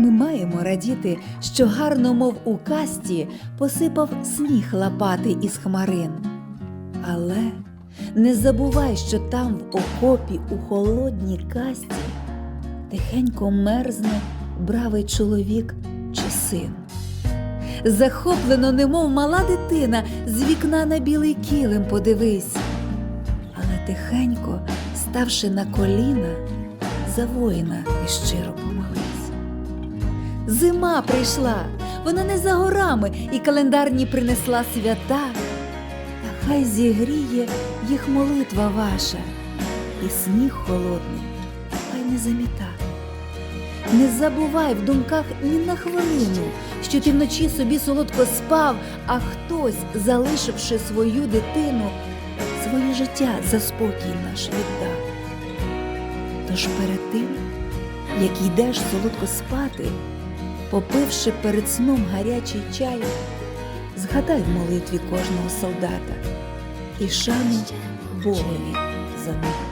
Ми маємо радіти, що гарно, мов у касті, посипав сніг лапати із хмарин. Але не забувай, що там в окопі у холодній касті тихенько мерзне бравий чоловік чи син. Захоплено, немов мала дитина, з вікна на білий килим подивись. Але тихенько, ставши на коліна, за воїна і щиро помолись. Зима прийшла, вона не за горами, і календарні принесла свята. Та хай зігріє їх молитва ваша, і сніг холодний, хай не заміта. Не забувай в думках ні на хвилину, що ти вночі собі солодко спав, а хтось, залишивши свою дитину, своє життя за спокій наш віддав. Тож перед тим, як йдеш солодко спати, попивши перед сном гарячий чай, згадай в молитві кожного солдата і шану Богові за них.